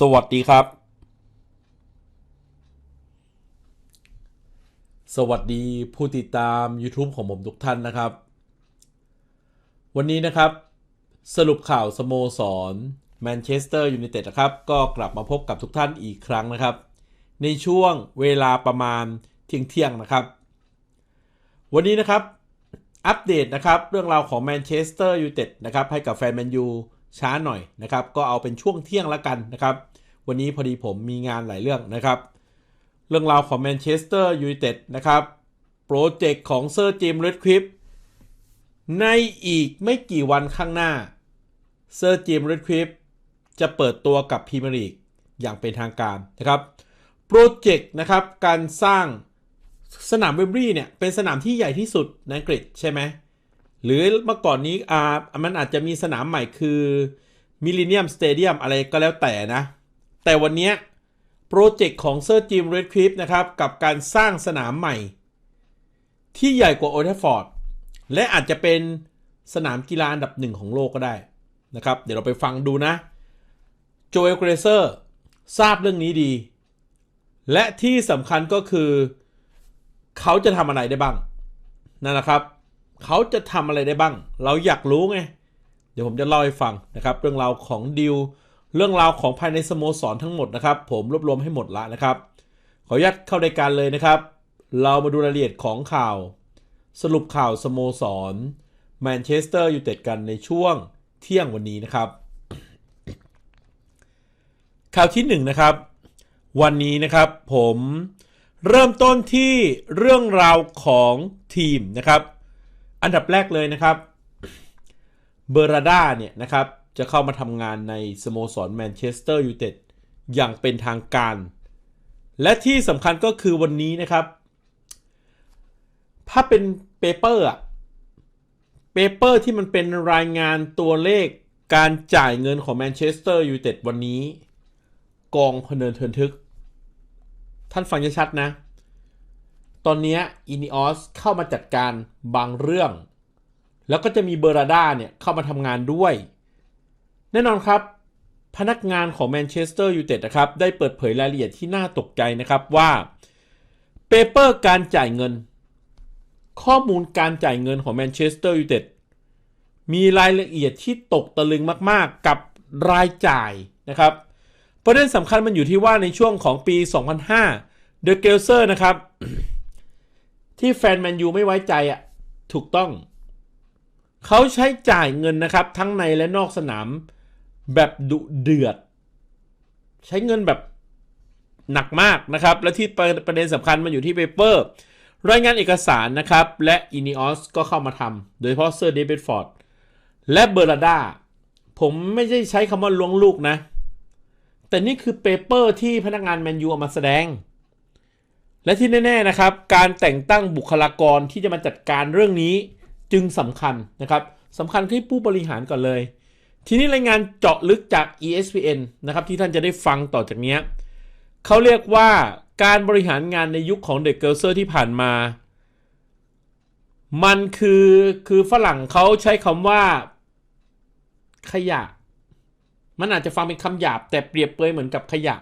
สวัสดีครับ สวัสดีผู้ติดตาม YouTube ของผมทุกท่านนะครับ วันนี้นะครับ สรุปข่าวสโมสรแมนเชสเตอร์ยูไนเต็ดนะครับ ก็กลับมาพบกับทุกท่านอีกครั้งนะครับ ในช่วงเวลาประมาณเที่ยงเที่ยงนะครับ วันนี้นะครับ อัปเดตนะครับ เรื่องราวของแมนเชสเตอร์ยูไนเต็ดนะครับ ให้กับแฟนแมนยู ช้าหน่อยนะครับ ก็เอาเป็นช่วงเที่ยงละกันนะครับ วันนี้พอดีผมมีงานหลายเรื่องนะครับ เรื่องราวของแมนเชสเตอร์ยูไนเต็ดนะครับ โปรเจกต์ของเซอร์จิมเรดคลิปในอีกไม่กี่วันข้างหน้าเซอร์จิมเรดคลิปจะเปิดตัวกับพรีเมียร์ลีกอย่างเป็นทางการนะครับ โปรเจกต์นะครับการสร้างสนามเวมบลีย์เนี่ยเป็นสนามที่ใหญ่ที่สุดในอังกฤษใช่ไหม หรือเมื่อก่อนนี้อ่ามันอาจจะมีสนามใหม่คือมิลเลนเนียมสเตเดียมอะไรก็แล้วแต่นะ แต่วันนี้โปรเจกต์ของเซอร์จิมเรดคลิปนะครับ กับการสร้างสนามใหม่ ที่ใหญ่กว่าโอเทฟฟอร์ดและอาจจะเป็นสนามกีฬาอันดับหนึ่งของโลกก็ได้นะครับ เดี๋ยวเราไปฟังดูนะโจเอลเกรเซอร์ทราบเรื่องนี้ดี และที่สำคัญก็คือ เขาจะทำอะไรได้บ้างนั่นแหละครับ เขาจะทำอะไรได้บ้าง เราอยากรู้ไง เดี๋ยวผมจะเล่าให้ฟังนะครับ เรื่องราวของดิว เรื่องราวของภายในสโมสรทั้งหมดนะครับ ผมรวบรวมให้หมดละนะครับ ขออนุญาตเข้ารายการเลยนะครับ เรามาดูรายละเอียดของข่าว สรุปข่าวสโมสรแมนเชสเตอร์ยูไนเต็ดกันในช่วงเที่ยงวันนี้นะครับ ข่าวที่หนึ่งนะครับ วันนี้นะครับผมเริ่มต้นที่เรื่องราวของทีมนะครับ อันดับแรกเลยนะครับเบอร์ราด้าเนี่ยนะครับจะเข้ามาทำงานในสโมสรแมนเชสเตอร์ยูไนเต็ดอย่างเป็นทางการ และที่สำคัญก็คือวันนี้นะครับ ถ้าเป็นเปเปอร์อะเปเปอร์ที่มันเป็นรายงานตัวเลขการจ่ายเงินของแมนเชสเตอร์ยูไนเต็ดวันนี้ กองพเนินเทินทึก ท่านฟังชัดๆนะ ตอนนี้อินิออสเข้ามาจัดการบางเรื่อง แล้วก็จะมีเบอร์ราดาเนี่ยเข้ามาทำงานด้วย แน่นอนครับ พนักงานของแมนเชสเตอร์ยูไนเต็ดนะครับได้เปิดเผยรายละเอียดที่น่าตกใจนะครับว่าเปเปอร์การจ่ายเงิน ข้อมูลการจ่ายเงินของแมนเชสเตอร์ยูไนเต็ดมีรายละเอียดที่ตกตะลึงมากๆกับรายจ่ายนะครับประเด็นสำคัญมันอยู่ที่ว่าในช่วงของปี 2005 เดอะเกลเซอร์นะครับ ที่แฟนแมนยูไม่ไว้ใจอะถูกต้อง เขาใช้จ่ายเงินนะครับ ทั้งในและนอกสนามแบบดุเดือด ใช้เงินแบบหนักมากนะครับ และที่ประเด็นสำคัญมันอยู่ที่เปเปอร์รายงานเอกสารนะครับ และอินิออสก็เข้ามาทำโดยเฉพาะเซอร์เดวิดฟอร์ดและเบอร์ราดาผมไม่ใช่ใช้คำว่าล้วงลูกนะ แต่นี่คือเปเปอร์ที่พนักงานแมนยูเอามาแสดง และที่แน่ๆนะครับ การแต่งตั้งบุคลากรที่จะมาจัดการเรื่องนี้จึงสำคัญนะครับสำคัญที่ผู้บริหารก่อนเลย ทีนี้รายงานเจาะลึกจาก ESPN นะครับที่ท่านจะได้ฟังต่อจากนี้เขาเรียกว่าการบริหารงานในยุคของเด็กเกิลเซอร์ที่ผ่านมา มันคือคือฝรั่งเขาใช้คำว่าขยะ มันอาจจะฟังเป็นคำหยาบแต่เปรียบเปรยเหมือนกับขยะ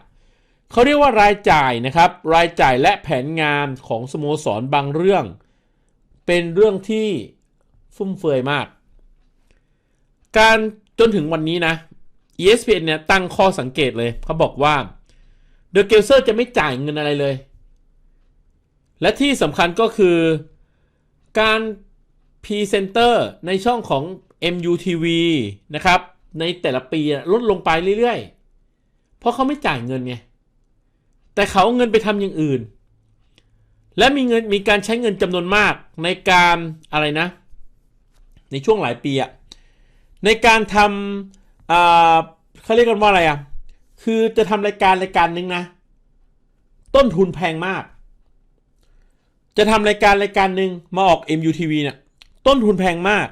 เขาเรียกว่ารายจ่ายนะครับ รายจ่ายและแผนงานของสโมสรบางเรื่อง เป็นเรื่องที่ฟุ่มเฟือยมาก การจนถึงวันนี้นะ ESPN เนี่ยตั้งข้อสังเกตเลย เขาบอกว่าเดอะเกลเซอร์จะไม่จ่ายเงินอะไรเลย และที่สำคัญก็คือการพรีเซนเตอร์ในช่องของ MUTV นะครับ ในแต่ละปีลดลงไปเรื่อยๆ เพราะเขาไม่จ่ายเงินไง แต่เขาเอาเงินไปทำอย่างอื่น และมีเงินมีการใช้เงินจำนวนมากในการอะไรนะ ในช่วงหลายปีอะในการทำเขาเรียกกันว่าอะไรอะคือจะทำรายการรายการหนึ่งนะ ต้นทุนแพงมาก จะทำรายการรายการหนึ่งมาออก MUTV เนี่ยต้นทุนแพงมาก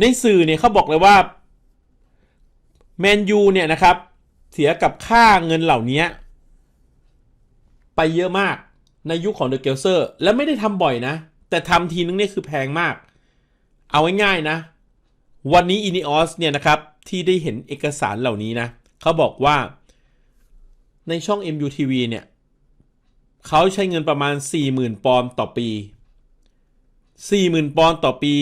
ในสื่อเนี่ยเขาบอกเลยว่าแมนยูเนี่ยนะครับ เสียกับค่าเงินเหล่านี้ ไปเยอะมากในยุคของเดอะเกลเซอร์และไม่ได้ทำบ่อยนะ แต่ทำทีนึงเนี่ยคือแพงมาก เอาง่ายๆนะ วันนี้อินิออสเนี่ยนะครับ ที่ได้เห็นเอกสารเหล่านี้นะ เขาบอกว่าในช่อง MUTV เนี่ยเขาใช้เงินประมาณ 40,000 ปอนด์ต่อปี 40,000 ปอนด์ต่อปี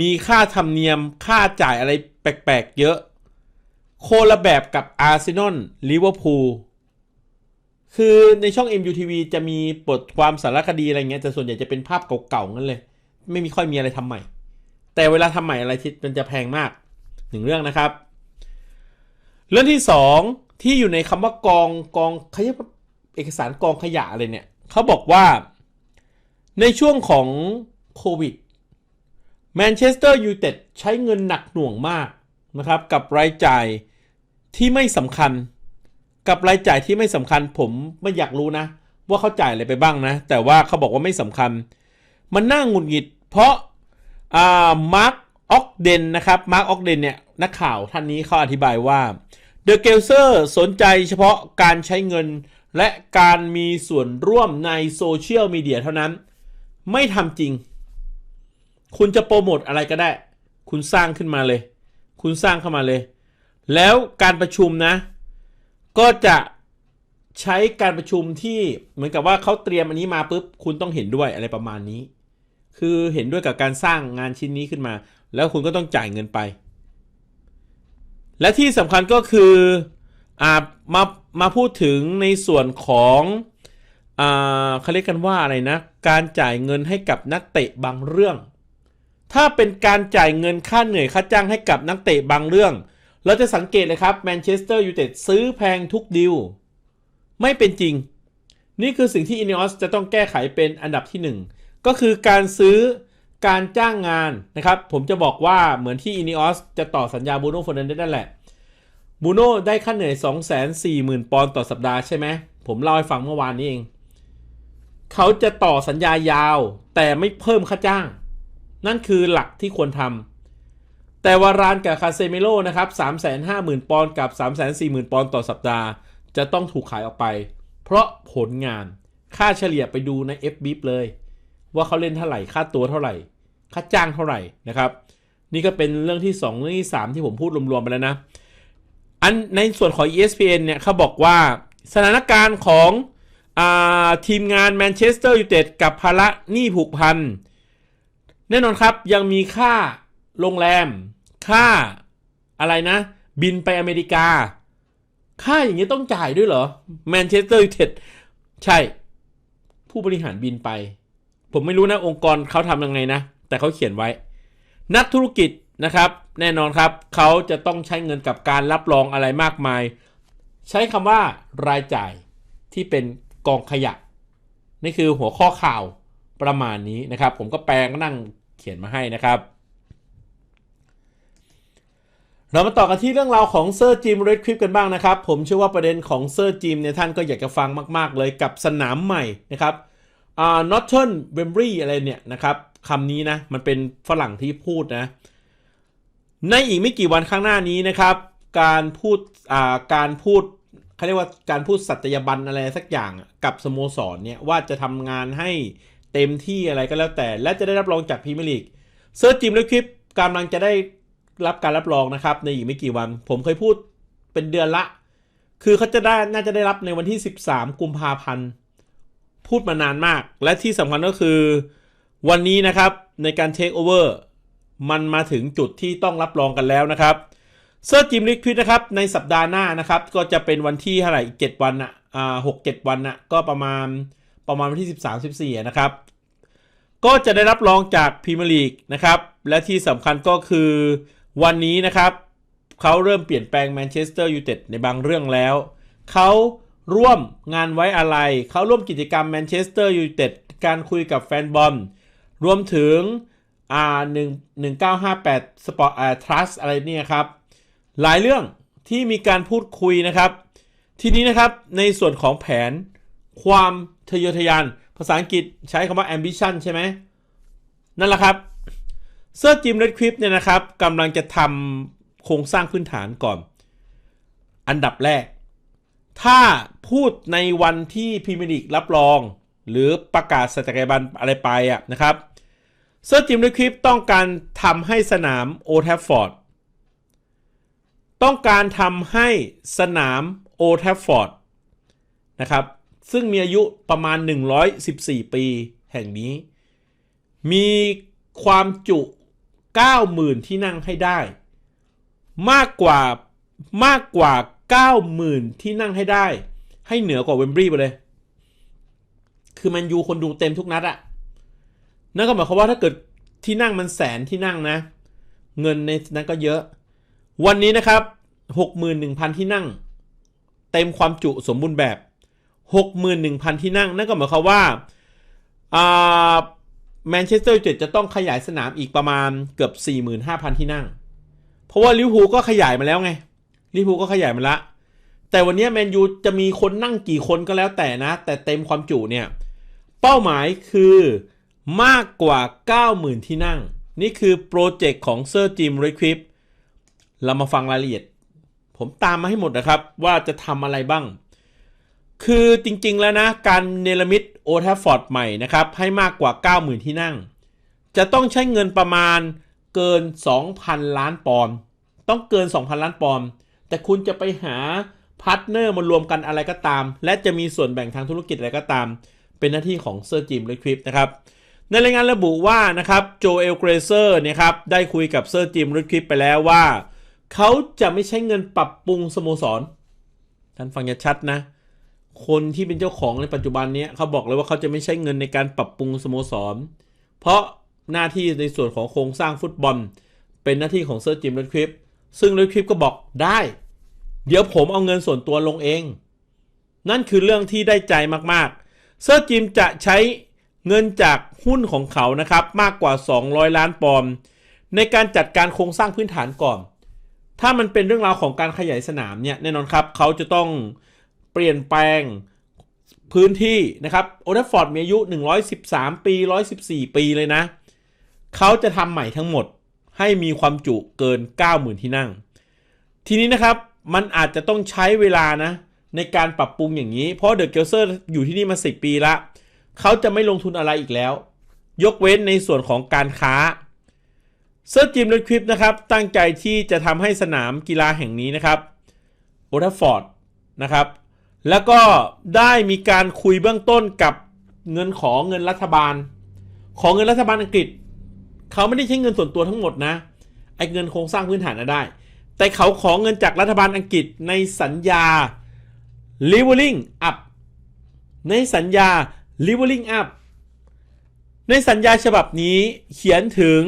มีค่าธรรมเนียมค่าจ่ายอะไรแปลกๆ เยอะ โคละแบบกับอาร์เซนอลลิเวอร์พูล คือในช่อง MUTV จะมีบทความสารคดีอะไรเงี้ยแต่ส่วนใหญ่จะเป็นภาพเก่าๆงั้นเลย ไม่มีค่อยมีอะไรทำใหม่ แต่เวลาทำใหม่อะไรที่มันจะแพงมากหนึ่งเรื่องนะครับ เรื่องที่สองที่อยู่ในคำว่ากองกองขยะเอกสารกองขยะอะไรเนี่ยเขาบอกว่าในช่วงของโควิดแมนเชสเตอร์ยูไนเต็ดใช้เงินหนักหน่วงมากนะครับ กับรายจ่ายที่ไม่สำคัญ กับรายจ่ายที่ไม่สำคัญผมไม่อยากรู้นะ ว่าเขาจ่ายอะไรไปบ้างนะ แต่ว่าเขาบอกว่าไม่สำคัญ มันน่าหงุดหงิด เพราะอ่ามาร์คออกเดนนะครับมาร์คออกเดนเนี่ยนักข่าวท่านนี้เขาอธิบายว่าเดอะเกลเซอร์สนใจเฉพาะการใช้เงิน และการมีส่วนร่วมในโซเชียลมีเดียเท่านั้น ไม่ทำจริง คุณจะโปรโมทอะไรก็ได้ คุณสร้างขึ้นมาเลย คุณสร้างเข้ามาเลย แล้วการประชุมนะ ก็จะใช้การประชุมที่เหมือนกับว่าเขาเตรียมอันนี้มาปุ๊บคุณต้องเห็นด้วยอะไรประมาณนี้ คือเห็นด้วยกับการสร้างงานชิ้นนี้ขึ้นมา แล้วคุณก็ต้องจ่ายเงินไป และที่สำคัญก็คืออ่ามามาพูดถึงในส่วนของอ่าเขาเรียกกันว่าอะไรนะ การจ่ายเงินให้กับนักเตะบางเรื่อง ถ้าเป็นการจ่ายเงินค่าเหนื่อยค่าจ้างให้กับนักเตะบางเรื่อง เราจะสังเกตเลยครับแมนเชสเตอร์ยูไนเต็ดซื้อแพงทุกดิว ไม่เป็นจริง นี่คือสิ่งที่อิน e อสจะต้องแก้ไขเป็นอันดับที่ 1 ก็คือการซื้อการจ้างงานนะครับ ผมจะบอกว่าเหมือนที่อิน e อสจะต่อสัญญาบูโน่ฟอนเดนนั่นแหละบูโน่ได้ค่าเหนื่อย 240,000 ปอนด์ต่อสัปดาห์ใช่ไหมผมเล่าให้ฟังเมื่อวานนี้เอง เขาจะต่อสัญญายาวแต่ไม่เพิ่มค่าจ้าง นั่นคือหลักที่ควรทำ แต่วารานกับคาเซเมโลนะครับ350,000 ปอนด์กับ 340,000 ปอนด์ต่อสัปดาห์ จะต้องถูกขายออกไป เพราะผลงานค่าเฉลี่ยไปดูใน f b i p เลย ว่าเขาเล่นเท่าไหร่ ค่าตัวเท่าไหร่ ค่าจ้างเท่าไหร่นะครับ นี่ก็เป็นเรื่องที่ 2 เรื่องที่ 3 ที่ผมพูดรวมๆไปแล้วนะ อันในส่วนของ ESPN เนี่ยเขาบอกว่าสถานการณ์ของอทีมงานแมนเชสเตอร์ยูไนเต็ดกับภาระหนี้ผูกพัน แน่นอนครับยังมีค่า โรงแรม ค่าอะไรนะ บินไปอเมริกา ค่าอย่างนี้ต้องจ่ายด้วยเหรอแมนเชสเตอร์ยูไนเต็ดใช่ ผู้บริหารบินไป ผมไม่รู้นะองค์กรเขาทำยังไงนะ แต่เขาเขียนไว้ นักธุรกิจนะครับ แน่นอนครับเขาจะต้องใช้เงินกับการรับรองอะไรมากมาย ใช้คำว่ารายจ่ายที่เป็นกองขยะ นี่คือหัวข้อข่าวประมาณนี้นะครับ ผมก็แปลงนั่งเขียนมาให้นะครับ เรามาต่อกันที่เรื่องราวของเซอร์จิมเรดคลิปกันบ้างนะครับ ผมเชื่อว่าประเด็นของเซอร์จิมเนี่ยท่านก็อยากจะฟังมาก ๆ เลยกับสนามใหม่นะครับอ่า Northern Wembley อะไรเนี่ยนะครับคำนี้นะ มันเป็นฝรั่งที่พูดนะ ในอีกไม่กี่วันข้างหน้านี้นะครับ การพูดอ่าการพูดเขาเรียกว่าการพูดสัตยาบันอะไรสักอย่างกับสโมสรเนี่ยว่าจะทำงานให้เต็มที่อะไรก็แล้วแต่ และจะได้รับรองจากพรีเมียร์ลีกเซิร์จิมและคลิปกำลังจะได้ รับการรับรองนะครับ ในอีกไม่กี่วัน ผมเคยพูดเป็นเดือนละ คือเขาจะได้น่าจะได้รับในวันที่ 13 กุมภาพันธ์พูดมานานมาก และที่สำคัญก็คือวันนี้นะครับในการเทคโอเวอร์มันมาถึงจุดที่ต้องรับรองกันแล้วนะครับเซอร์จิมลิควิดนะครับในสัปดาห์หน้านะครับก็จะเป็นวันที่เท่าไหร่อีกเจ็ดวันอะอ่าหกเจ็ดวันอะก็ประมาณประมาณวันที่สิบสามสิบสี่นะครับก็จะได้รับรองจากพรีเมียร์ลีกนะครับและที่สำคัญก็คือ วันนี้นะครับเขาเริ่มเปลี่ยนแปลงแมนเชสเตอร์ยูไนเต็ดในบางเรื่องแล้ว เขาร่วมงานไว้อะไร เขาร่วมกิจกรรมแมนเชสเตอร์ยูไนเต็ดการคุยกับแฟนบอล รวมถึงอ่าหนึ่งหนึ่งเก้าห้าแปดสปอร์ตอ่าทรัสอะไรเนี่ยครับ หลายเรื่องที่มีการพูดคุยนะครับ ทีนี้นะครับในส่วนของแผนความทะเยอทะยาน ภาษาอังกฤษใช้คำว่า ambition ใช่ไหมนั่นแหละครับ เซอร์จิมเรดคลิปเนี่ยนะครับกำลังจะทำโครงสร้างพื้นฐานก่อน อันดับแรก ถ้าพูดในวันที่พรีเมียร์ลีกรับรอง หรือประกาศสัจจบันอะไรไปอะนะครับเซอร์จิมเรดคลิปต้องการทำให้สนามโอแทฟฟอร์ดต้องการทำให้สนามโอแทฟฟอร์ดนะครับซึ่งมีอายุประมาณ 114 ปีแห่งนี้ มีความจุ 90,000 ที่นั่งให้ได้ มากกว่ามากกว่า 90,000 ที่นั่งให้ได้ ให้เหนือกว่าเวมบรีไปเลย คือมันยูคนดูเต็มทุกนัดอะนั่นก็หมายความว่าถ้าเกิดที่นั่งมันแสนที่นั่งนะ เงินในนั้นก็เยอะ วันนี้นะครับ 61,000 ที่นั่ง เต็มความจุสมบูรณ์แบบ 61,000 ที่นั่ง นั่นก็หมายความว่า แมนเชสเตอร์ยูไนเต็ดจะต้องขยายสนามอีกประมาณเกือบ 45,000 ที่นั่ง เพราะว่าลิเวอร์พูลก็ขยายมาแล้วไงลิเวอร์พูลก็ขยายมาละ แต่วันนี้แมนยูจะมีคนนั่งกี่คนก็แล้วแต่นะ แต่เต็มความจุเนี่ย เป้าหมายคือมากกว่า 90,000 ที่นั่ง นี่คือโปรเจกต์ของเซอร์จิมรีควิปเรามาฟังรายละเอียด ผมตามมาให้หมดนะครับว่าจะทำอะไรบ้าง คือจริงๆแล้วนะ การเนลมิด อทัฟฟอร์ดใหม่นะครับ ให้มากกว่า 90,000 ที่นั่ง จะต้องใช้เงินประมาณเกิน 2,000 ล้านปอนด์ต้องเกิน 2,000 ล้านปอนด์แต่คุณจะไปหาพาร์ทเนอร์มารวมกันอะไรก็ตาม และจะมีส่วนแบ่งทางธุรกิจอะไรก็ตาม เป็นหน้าที่ของเซอร์จิมรีควิปนะครับในรายงานระบุว่านะครับโจเอลเกรเซอร์นี่ยครับได้คุยกับเซอร์จิมริคลิปไปแล้วว่า เขาจะไม่ใช้เงินปรับปรุงสโมสรท่านฟังอย่าชัดนะ คนที่เป็นเจ้าของในปัจจุบันนี้เขาบอกเลยว่าเขาจะไม่ใช้เงินในการปรับปรุงสโมสร เพราะหน้าที่ในส่วนของโครงสร้างฟุตบอล เป็นหน้าที่ของเซอร์จิมริคลิปซึ่งริคลิปก็บอกได้ เดี๋ยวผมเอาเงินส่วนตัวลงเอง นั่นคือเรื่องที่ได้ใจมากๆ เซอร์จิมจะใช้เงินจากหุ้นของเขานะครับมากกว่า 200 ล้านปอนด์ในการจัดการโครงสร้างพื้นฐานก่อน ถ้ามันเป็นเรื่องราวของการขยายสนามเนี่ยแน่นอนครับเขาจะต้อง เปลี่ยนแปลงพื้นที่นะครับโอเดฟอร์ดมีอายุ 113 ปี 114 ปีเลยนะ เขาจะทำใหม่ทั้งหมดให้มีความจุเกิน 90,000 ที่นั่ง ทีนี้นะครับมันอาจจะต้องใช้เวลานะในการปรับปรุงอย่างนี้ เพราะเดอะเกลเซอร์อยู่ที่นี่มา 10 ปีละ เขาจะไม่ลงทุนอะไรอีกแล้ว ยกเว้นในส่วนของการค้าเซอร์จิมเลดคลิปนะครับ ตั้งใจที่จะทำให้สนามกีฬาแห่งนี้นะครับโอทัฟฟอร์ดนะครับ แล้วก็ได้มีการคุยเบื้องต้นกับเงินของเงินรัฐบาล ของเงินรัฐบาลอังกฤษ เขาไม่ได้ใช้เงินส่วนตัวทั้งหมดนะไอ้เงินโครงสร้างพื้นฐานนะได้ แต่เขาขอเงินจากรัฐบาลอังกฤษในสัญญา leveling up ในสัญญา Leveling Up ในสัญญาฉบับนี้เขียนถึง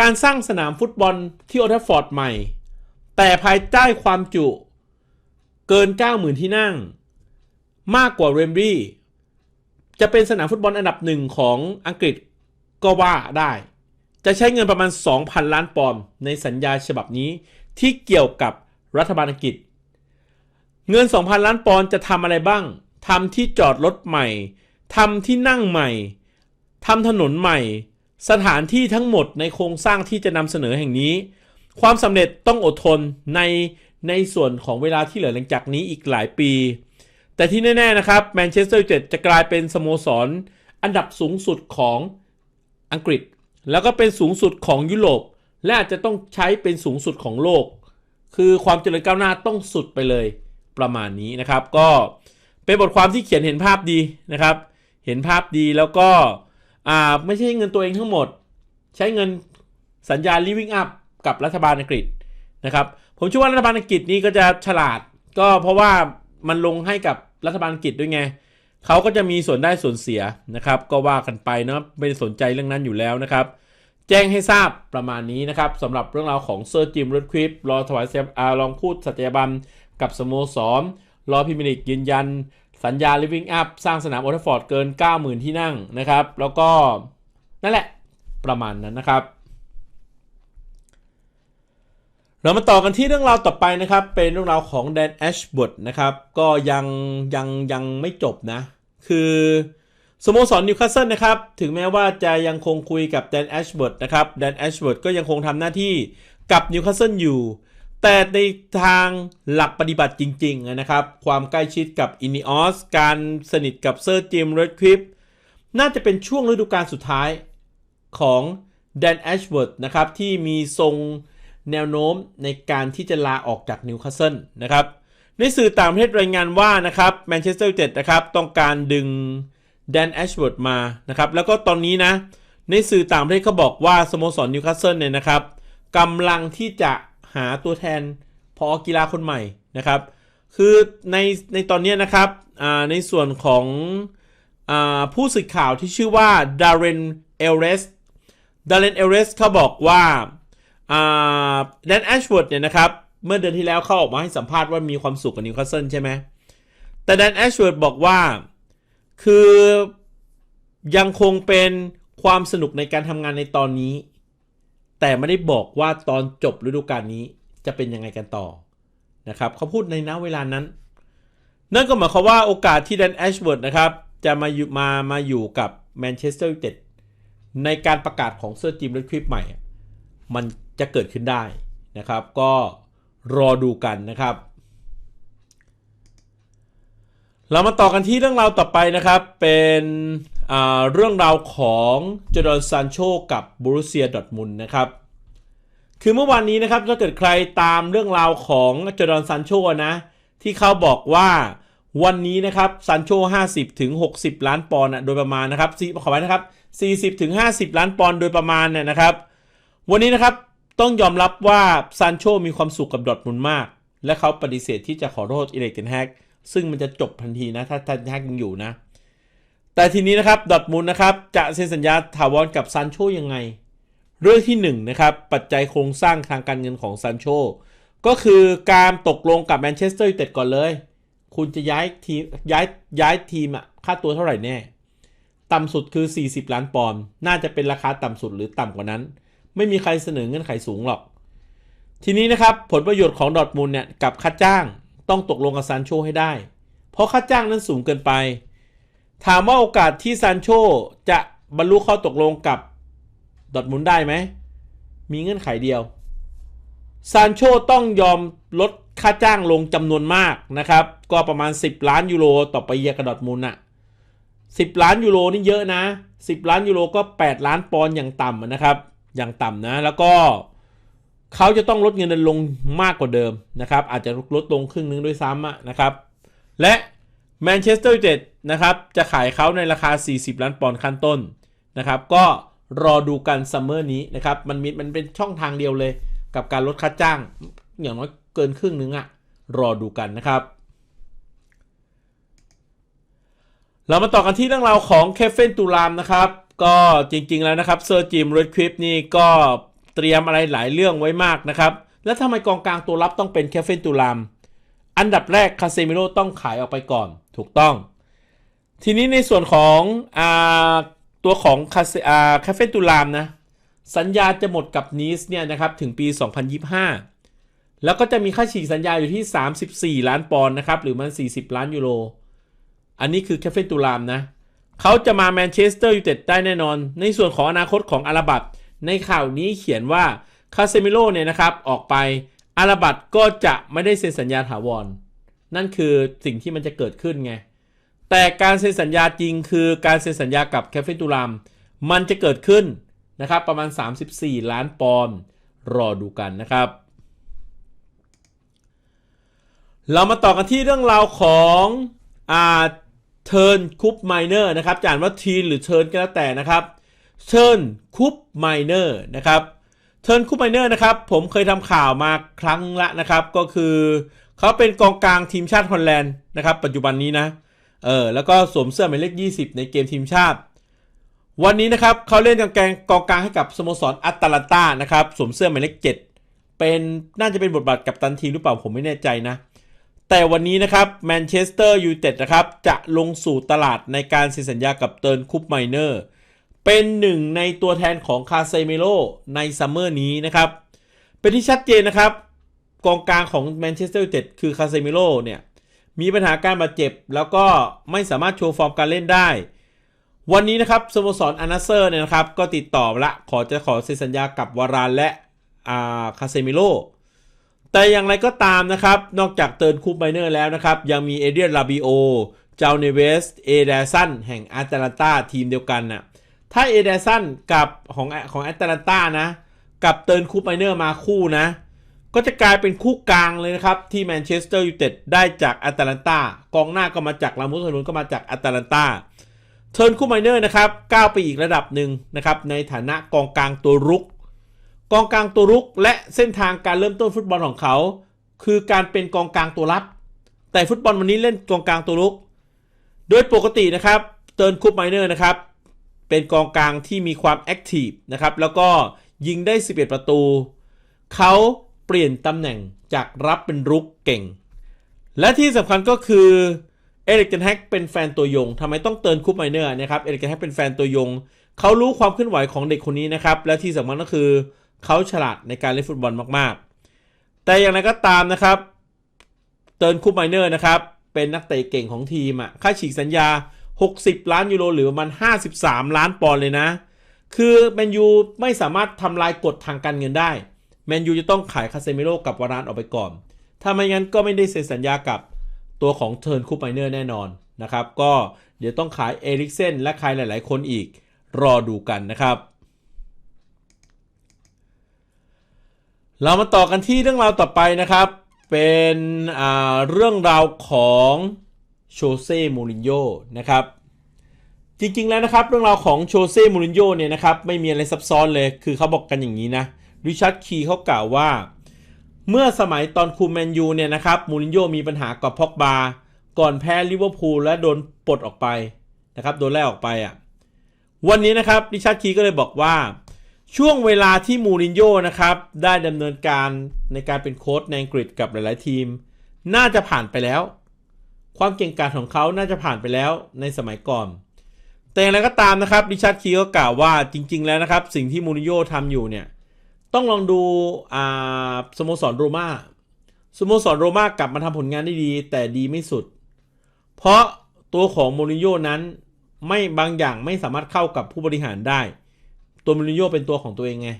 การสร้างสนามฟุตบอลที่โอทัฟฟอร์ดใหม่ แต่ภายใต้ความจุ เกิน 90,000 ที่นั่ง มากกว่าเรมบี้จะเป็นสนามฟุตบอลอันดับหนึ่งของอังกฤษก็ว่าได้ จะใช้เงินประมาณ 2,000 ล้านปอนด์ในสัญญาฉบับนี้ที่เกี่ยวกับรัฐบาลอังกฤษ เงิน 2,000 ล้านปอนด์จะทำอะไรบ้างทำที่จอดรถใหม่ทำที่นั่งใหม่ทำถนนใหม่ สถานที่ทั้งหมดในโครงสร้างที่จะนำเสนอแห่งนี้ ความสำเร็จต้องอดทนใน ในส่วนของเวลาที่เหลือหลังจากนี้อีกหลายปี แต่ที่แน่ ๆ นะครับแมนเชสเตอร์ยูไนเต็ดจะกลายเป็นสโมสร อันดับสูงสุดของอังกฤษ แล้วก็เป็นสูงสุดของยุโรป และอาจจะต้องใช้เป็นสูงสุดของโลก คือความเจริญก้าวหน้าต้องสุดไปเลยประมาณนี้นะครับ ก็เป็นบทความที่เขียนเห็นภาพดีนะครับ เห็นภาพดีแล้วก็อ่าไม่ใช่เงินตัวเองทั้งหมด ใช้เงินสัญญา living up กับรัฐบาลอังกฤษนะครับ ผมเชื่อว่ารัฐบาลอังกฤษนี้ก็จะฉลาด ก็เพราะว่ามันลงให้กับรัฐบาลอังกฤษด้วยไงเขาก็จะมีส่วนได้ส่วนเสียนะครับ ก็ว่ากันไปเนาะไม่ได้สนใจเรื่องนั้นอยู่แล้วนะครับ แจ้งให้ทราบประมาณนี้นะครับสำหรับเรื่องราวของเซอร์จิมรดควิปรอถวายเสียอาลองพูดสัตยาบันกับสโมสรรอพิมิลิกยืนยัน สัญญา Living Up สร้างสนามโอทัฟฟอร์ดเกิน 90,000 ที่นั่งนะครับ แล้วก็นั่นแหละประมาณนั้นนะครับ เรามาต่อกันที่เรื่องราวต่อไปนะครับ เป็นเรื่องราวของแดนแอชบอตนะครับ ก็ยังยังยังไม่จบนะ คือสโมสรนิวคาสเซิลนะครับ ถึงแม้ว่าจะยังคงคุยกับแดนแอชบอตนะครับแดนแอชบอตก็ยังคงทำหน้าที่กับนิวคาสเซิลอยู่ แต่ในทางหลักปฏิบัติจริง ๆ นะครับ ความใกล้ชิดกับอินิออสการสนิทกับเซอร์จิมเรดคลิปน่าจะเป็นช่วงฤดูกาลสุดท้ายของแดนแอชเวิร์ดนะครับ ที่มีทรง แนวโน้มในการที่จะลาออกจากนิวคาสเซิลนะครับในสื่อต่างประเทศรายงานว่านะครับแมนเชสเตอร์ยูไนเต็ดนะครับต้องการดึงแดนแอชเวิร์ดมานะครับแล้วก็ตอนนี้นะ ในสื่อต่างประเทศเขาบอกว่าสโมสรนิวคาสเซิลเนี่ยนะครับกำลังที่จะหาตัวแทนพอกีฬาคนใหม่นะครับ คือในในตอนนี้นะครับในส่วนของอผู้สื่อข่าวที่ชื่อว่าดาร์เรนเอลเรสดาร์เรนเอลเรสเขาบอกว่า แดนแอชวิร์ดเนี่ยนะครับ เมื่อเดือนที่แล้วเขาออกมาให้สัมภาษณ์ว่ามีความสุขกับนิวคาสเซิลใช่ไหมแต่แดนแอชวิร์ดบอกว่าคือยังคงเป็นความสนุกในการทำงานในตอนนี้ แต่ไม่ได้บอกว่าตอนจบฤดูกาลนี้จะเป็นยังไงกันต่อนะครับเขาพูดในณเวลานั้น นั่นก็หมายความว่าโอกาสที่แดนแอชเวิร์ดนะครับ จะมาอยู่มามาอยู่กับแมนเชสเตอร์ยูไนเต็ดในการประกาศของเซอร์จิมเลดคลิปใหม่ มัน จะเกิดขึ้นได้นะครับ ก็รอดูกันนะครับ เรามาต่อกันที่เรื่องราวต่อไปนะครับ เป็นเรื่องราวของจอร์ดนซานโชกับบูรุเซียดอทมุนนะครับ คือเมื่อวานนี้นะครับถ้าเกิดใครตามเรื่องราวของจอร์ดนซานโชนะ ที่เขาบอกว่าวันนี้นะครับซานโช50ถึง60 ล้านปอนด์โดยประมาณนะครับขอไว้นะครับ40ถึง50 ล้านปอนด์โดยประมาณเนี่ยนะครับ วันนี้นะครับ ต้องยอมรับว่าซานโชมีความสุขกับดอทมุนมาก และเขาปฏิเสธที่จะขอโทษอิเล็กเทนแฮกซึ่งมันจะจบทันทีนะ ถ้าทันแฮกยังอยู่นะ แต่ทีนี้นะครับดอทมุนนะครับจะเซ็นสัญญาถาวรกับซานโชยังไง เรื่องที่1นนะครับปัจจัยโครงสร้างทางการเงินของซานโชก็คือการตกลงกับแมนเชสเตอร์ยูไนเต็ดก่อนเลย คุณจะย้ายทีมย้ายย้ายทีมอะค่าตัวเท่าไหร่แน่ ต่ำสุดคือ 40 ล้านปอนด์น่าจะเป็นราคาต่ำสุดหรือต่ำกว่านั้น ไม่มีใครเสนอเงื่อนไขสูงหรอก ทีนี้นะครับผลประโยชน์ของดอทมูลเนี่ยกับค่าจ้างต้องตกลงกับซานโชให้ได้ เพราะค่าจ้างนั้นสูงเกินไป ถามว่าโอกาสที่ซานโชจะบรรลุข้อตกลงกับดอทมูลได้ไหม มีเงื่อนไขเดียว ซานโชต้องยอมลดค่าจ้างลงจำนวนมากนะครับ ก็ประมาณ 10 ล้านยูโรต่อไปเยีกับดอทมูลน่ะ10 ล้านยูโรนี่เยอะนะ 10 ล้านยูโรก็ 8 ล้านปอนด์อย่างต่ำนะครับ อย่างต่ำนะ แล้วก็เขาจะต้องลดเงินเดือนลงมากกว่าเดิมนะครับ อาจจะลดลงครึ่งนึงด้วยซ้ำนะครับ และแมนเชสเตอร์ยูไนเต็ดนะครับจะขายเขาในราคา 40 ล้านปอนด์ขั้นต้นนะครับ ก็รอดูกันซัมเมอร์นี้นะครับ มันมีมันเป็นช่องทางเดียวเลย กับการลดค่าจ้าง อย่างน้อยเกินครึ่งนึงอะรอดูกันนะครับ เรามาต่อกันที่เรื่องราวของเคฟเฟนตูรามนะครับ ก็จริงๆแล้วนะครับเซอร์จิมเรดคริปนี่ก็เตรียมอะไรหลายเรื่องไว้มากนะครับ แล้วทำไมกองกลางตัวรับต้องเป็นแคฟเฟนตูลาม อันดับแรกคาเซมิโรต้องขายออกไปก่อนถูกต้อง ทีนี้ในส่วนของอตัวของคาเซคาเฟนตูลามนะ สัญญาจะหมดกับนีสเนี่ยนะครับถึงปี 2025 แล้วก็จะมีค่าฉีกสัญญาอยู่ที่ 34 ล้านปอนด์นะครับหรือมัน 40 ล้านยูโรอันนี้คือแคฟเฟนตูลามนะ เขาจะมาแมนเชสเตอร์ยูไนเต็ดได้แน่นอน ในส่วนของอนาคตของอาราบัตในข่าวนี้เขียนว่าคาเซมิโลเนี่ยนะครับออกไปอาราบัตก็จะไม่ได้เซ็นสัญญาถาวร นั่นคือสิ่งที่มันจะเกิดขึ้นไง แต่การเซ็นสัญญาจริงคือการเซ็นสัญญากับแคฟเฟตูรามมันจะเกิดขึ้นนะครับประมาณ 34 ล้านปอนด์รอดูกันนะครับ เรามาต่อกันที่เรื่องราวของอ่า เทิร์นคูปไมเนอร์นะครับจานว่าทีนหรือเทิร์นก็แล้วแต่นะครับเทิร์นคูปไมเนอร์นะครับเทิร์นคูปไมเนอร์นะครับผมเคยทำข่าวมาครั้งละนะครับ ก็คือเขาเป็นกองกลางทีมชาติฮอลแลนด์นะครับ ปัจจุบันนี้นะเออแล้วก็สวมเสื้อหมายเลข 20 ในเกมทีมชาติ วันนี้นะครับเขาเล่นกองกลางกองกลางให้กับสโมสรอัตแลนตานะครับสวมเสื้อหมายเลข 7 เป็นน่าจะเป็นบทบาทกับตันทีมหรือเปล่าผมไม่แน่ใจนะ แต่วันนี้นะครับแมนเชสเตอร์ยูไนเต็ดนะครับจะลงสู่ตลาดในการเซ็นสัญญากับเติร์นคุปไมเนอร์เป็นหนึ่งในตัวแทนของคาเซเมโลในซัมเมอร์นี้นะครับ เป็นที่ชัดเจนนะครับ กองกลางของแมนเชสเตอร์ยูไนเต็ดคือคาเซเมโลเนี่ยมีปัญหาการบาดเจ็บ แล้วก็ไม่สามารถโชว์ฟอร์มการเล่นได้ วันนี้นะครับสโมสรอานาเซอร์เนี่ยนะครับก็ติดต่อละขอจะขอเซ็นสัญญากับวารานและคาเซเมโล แต่อย่างไรก็ตามนะครับ นอกจากเติร์นคูปไบเนอร์แล้วนะครับ ยังมีเอเดียนลาบิโอ เจ้าเนเวส เอเดซันแห่งแอตแลนตาทีมเดียวกันน่ะ ถ้าเอเดซันกับของของแอตแลนตานะ กับเติร์นคูปไบเนอร์มาคู่นะ ก็จะกลายเป็นคู่กลางเลยนะครับ ที่แมนเชสเตอร์ยูไนเต็ดได้จากแอตแลนตากองหน้าก็มาจากลามุสลุนก็มาจากแอตแลนตาเทิร์นคู่ไมเนอร์นะครับก้าวไปอีกระดับหนึ่งนะครับในฐานะกองกลางตัวรุก กองกลางตัวรุกและเส้นทางการเริ่มต้นฟุตบอลของเขา คือการเป็นกองกลางตัวรับ แต่ฟุตบอลวันนี้เล่นกองกลางตัวรุก โดยปกตินะครับเติร์นคูปไมเนอร์นะครับ เป็นกองกลางที่มีความแอคทีฟนะครับ แล้วก็ยิงได้ 11 ประตู เขาเปลี่ยนตำแหน่งจากรับเป็นรุกเก่ง และที่สำคัญก็คือเอริกเทนแฮกเป็นแฟนตัวยงทำไมต้องเติร์นคูปไมเนอร์นะครับ เอริกเทนแฮกเป็นแฟนตัวยง เขารู้ความเคลื่อนไหวของเด็กคนนี้นะครับ และที่สำคัญก็คือ เขาฉลาดในการเล่นฟุตบอลมากๆ แต่อย่างไรก็ตามนะครับ เติร์นคูปไมเนอร์นะครับ เป็นนักเตะเก่งของทีมอะค่าฉีกสัญญา 60 ล้านยูโรหรือประมาณ 53 ล้านปอนด์เลยนะ คือแมนยูไม่สามารถทำลายกฎทางการเงินได้ แมนยูจะต้องขายคาเซมิโร่กับวารานออกไปก่อน ถ้าไม่งั้นก็ไม่ได้เซ็นสัญญากับตัวของเทิร์นคูปไมเนอร์แน่นอนนะครับ ก็เดี๋ยวต้องขายเอริกเซนและใครหลาย ๆ คนอีก รอดูกันนะครับ เรามาต่อกันที่เรื่องราวต่อไปนะครับ เป็นเรื่องราวของโชเซ่มูรินโญ่นะครับ จริงๆแล้วนะครับ เรื่องราวของโชเซ่มูรินโญ่เนี่ยนะครับไม่มีอะไรซับซ้อนเลยคือเขาบอกกันอย่างนี้นะริชาร์ดคีเขากล่าวว่า เมื่อสมัยตอนคุมแมนยูเนี่ยนะครับมูรินโญ่มีปัญหากับพ็อกบาก่อนแพ้ลิเวอร์พูลและโดนปลดออกไปนะครับโดนไล่ออกไปอะวันนี้นะครับริชาร์ดคีก็เลยบอกว่า ช่วงเวลาที่มูรินโญ่นะครับได้ดำเนินการในการเป็นโค้ชในอังกฤษกับหลาย ๆ ทีม น่าจะผ่านไปแล้ว ความเก่งกาจของเขาน่าจะผ่านไปแล้วในสมัยก่อน แต่อย่างไรก็ตามนะครับริชาร์ดคีก็กล่าวว่าจริง ๆ แล้วนะครับ สิ่งที่มูรินโญ่ทำอยู่เนี่ยต้องลองดูสโมสรโรม่าสโมสรโรม่ากลับมาทำผลงานได้ดี แต่ดีไม่สุด เพราะตัวของมูรินโญ่นั้นไม่บางอย่างไม่สามารถเข้ากับผู้บริหารได้ ตัวมูรินโญ่เป็นตัวของตัวเองไง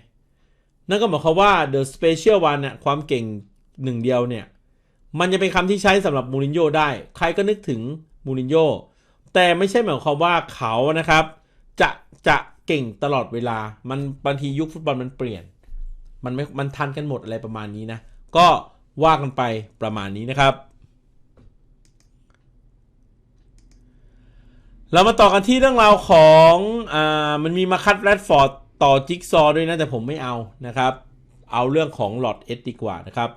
นั่นก็หมายความว่า the special one เนี่ยความเก่งหนึ่งเดียวเนี่ย มันจะเป็นคำที่ใช้สำหรับมูรินโญ่ได้ ใครก็นึกถึงมูรินโญ่แต่ไม่ใช่หมายความว่าเขานะครับ จะจะเก่งตลอดเวลา มันบางทียุคฟุตบอลมันเปลี่ยน มันไม่มันทันกันหมดอะไรประมาณนี้นะ ก็ว่ากันไปประมาณนี้นะครับ เรามาต่อกันที่เรื่องราวของอ่ามันมีมาคัตแรดฟอร์ดต่อจิ๊กซอด้วยนะแต่ผมไม่เอานะครับ เอาเรื่องของหลอดเอสดีกว่านะครับ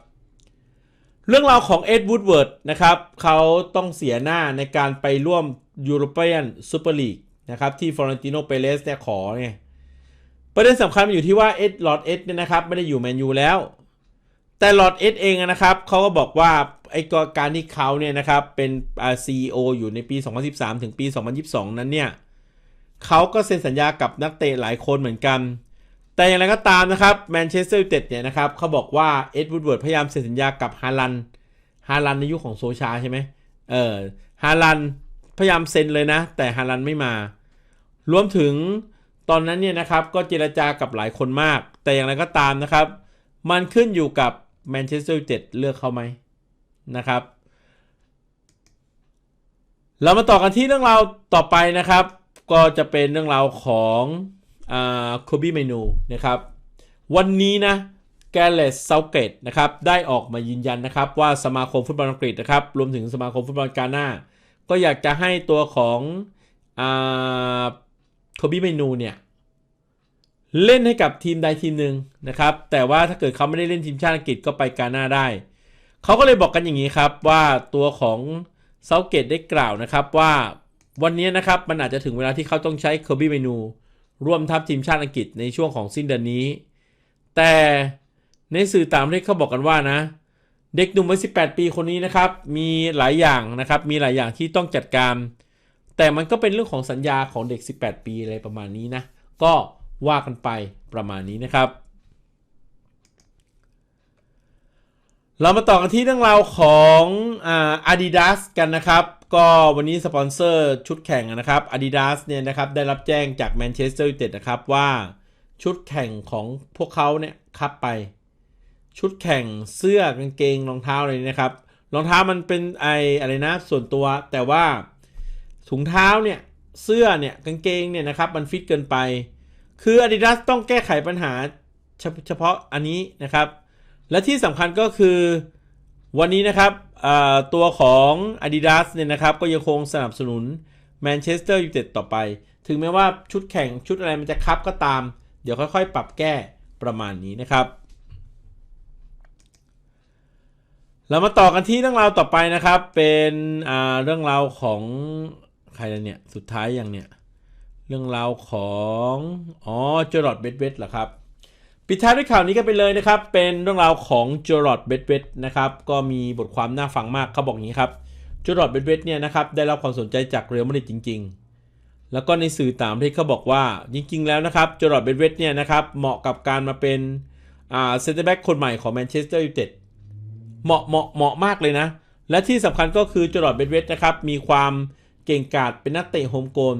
เรื่องราวของเอ็ดวูดเวิร์ดนะครับเขาต้องเสียหน้าในการไปร่วมยูโรเปียนซูเปอร์ลีกนะครับที่ฟลอเรนติโนเปเรสเนี่ยขอเนี่ยประเด็นสำคัญมันอยู่ที่ว่าเอ็ดหลอดเอ็ดเนี่ยนะครับไม่ได้อยู่แมนยูแล้ว แต่หลอดเอ็ดเองนะครับเขาก็บอกว่า ไอ้การที่เขาเนี่ยนะครับเป็นซีอีโออยู่ในปี 2013 ถึงปี 2022 นั้นเนี่ยเขาก็เซ็นสัญญากับนักเตะหลายคนเหมือนกัน แต่อย่างไรก็ตามนะครับแมนเชสเตอร์ยูไนเต็ดเนี่ยนะครับเขาบอกว่าเอ็ดวูดเวิร์ดพยายามเซ็นสัญญากับฮาลันฮาลันในยุคของโซชาใช่ไหมเออฮาลันพยายามเซ็นเลยนะ แต่ฮาลันไม่มา รวมถึงตอนนั้นเนี่ยนะครับก็เจรจากับหลายคนมาก แต่อย่างไรก็ตามนะครับ มันขึ้นอยู่กับแมนเชสเตอร์ยูไนเต็ดเลือกเขาไหม นะครับ เรามาต่อกันที่เรื่องราวต่อไปนะครับ ก็จะเป็นเรื่องราวของโคบี้เมนูนะครับ วันนี้นะแกเลสเซาเกตนะครับได้ออกมายืนยันนะครับว่าสมาคมฟุตบอลอังกฤษนะครับรวมถึงสมาคมฟุตบอลกาหน้า ก็อยากจะให้ตัวของโคบี้เมนูเนี่ยเล่นให้กับทีมใดทีมหนึ่งนะครับ แต่ว่าถ้าเกิดเขาไม่ได้เล่นทีมชาติอังกฤษก็ไปกาหน้าได้ เขาก็เลยบอกกันอย่างนี้ครับว่าตัวของเซาเกตได้กล่าวนะครับว่าวันนี้นะครับมันอาจจะถึงเวลาที่เขาต้องใช้เคอร์บี้เมนูร่วมทัพทีมชาติอังกฤษในช่วงของสิ้นเดือนนี้ แต่ในสื่อต่างประเทศเขาบอกกันว่านะ เด็กหนุ่มวัย18 ปีคนนี้นะครับมีหลายอย่างนะครับมีหลายอย่างที่ต้องจัดการ แต่มันก็เป็นเรื่องของสัญญาของเด็ก 18 ปีอะไรประมาณนี้นะก็ว่ากันไปประมาณนี้นะครับ เรามาต่อกันที่เรื่องราวของอาดิดาสกันนะครับ ก็วันนี้สปอนเซอร์ชุดแข่งนะครับ Adidas เนี่ยนะครับได้รับแจ้งจากแมนเชสเตอร์ยูไนเต็ดนะครับว่าชุดแข่งของพวกเขาเนี่ยคับไป ชุดแข่งเสื้อกางเกงรองเท้าอะไรนะครับรองเท้ามันเป็นไออะไรนะส่วนตัว แต่ว่าถุงเท้าเนี่ยเสื้อเนี่ยกางเกงเนี่ยนะครับมันฟิตเกินไป คือ Adidas ต้องแก้ไขปัญหาเฉพาะอันนี้นะครับ และที่สำคัญก็คือวันนี้นะครับตัวของ Adidas เนี่ยนะครับ ก็ยังคงสนับสนุนแมนเชสเตอร์ยูไนเต็ดต่อไป ถึงแม้ว่าชุดแข่งชุดอะไรมันจะคับก็ตาม เดี๋ยวค่อยๆ ปรับแก้ประมาณนี้นะครับ เรามาต่อกันที่เรื่องราวต่อไปนะครับ เป็นเรื่องราวของใครละเนี่ย สุดท้ายอย่างเนี่ย เรื่องราวของ อ๋อจอร์ดเบดเวดเหรอครับ ปิดท้ายด้วยข่าวนี้กันไปเลยนะครับ เป็นเรื่องราวของจอร์ดเบดเวดนะครับก็มีบทความน่าฟังมากเขาบอกอย่างนี้ครับจอร์ดเบดเวดเนี่ยนะครับได้รับความสนใจจากเรอัลมาดริดจริง ๆ แล้วก็ในสื่อต่างประเทศเขาบอกว่าจริง ๆ แล้วนะครับจอร์ดเบดเวดเนี่ยนะครับเหมาะกับการมาเป็นอ่าเซนเตอร์แบ็กคนใหม่ของแมนเชสเตอร์ยูไนเต็ดเหมาะเหมาะเหมาะมากเลยนะ และที่สำคัญก็คือจอร์ดเบดเวดนะครับมีความเก่งกาจเป็นนักเตะโฮมโกล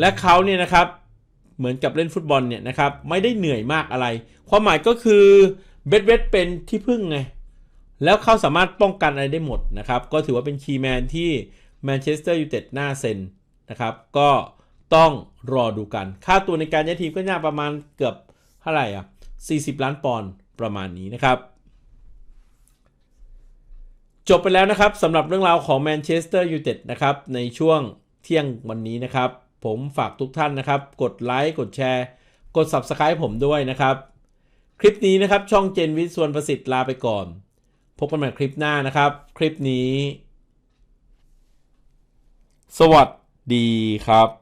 และเขาเนี่ยนะครับ เหมือนกับเล่นฟุตบอลเนี่ยนะครับไม่ได้เหนื่อยมากอะไร ความหมายก็คือเบดเวดเป็นที่พึ่งไงแล้วเขาสามารถป้องกันอะไรได้หมดนะครับก็ถือว่าเป็นคีย์แมนที่แมนเชสเตอร์ยูไนเต็ดหน้าเซ็นนะครับก็ต้องรอดูกัน ค่าตัวในการย้ายทีมก็น่าประมาณเกือบเท่าไหร่อะ40 ล้านปอนด์ประมาณนี้นะครับจบไปแล้วนะครับสำหรับเรื่องราวของแมนเชสเตอร์ยูไนเต็ดนะครับในช่วงเที่ยงวันนี้นะครับ ผมฝากทุกท่านนะครับ กดไลค์กดแชร์ กด Subscribe ผมด้วยนะครับ คลิปนี้นะครับช่องเจนวิทย์ส่วนประสิทธิ์ลาไปก่อน พบกันใหม่คลิปหน้านะครับ คลิปนี้ สวัสดีครับ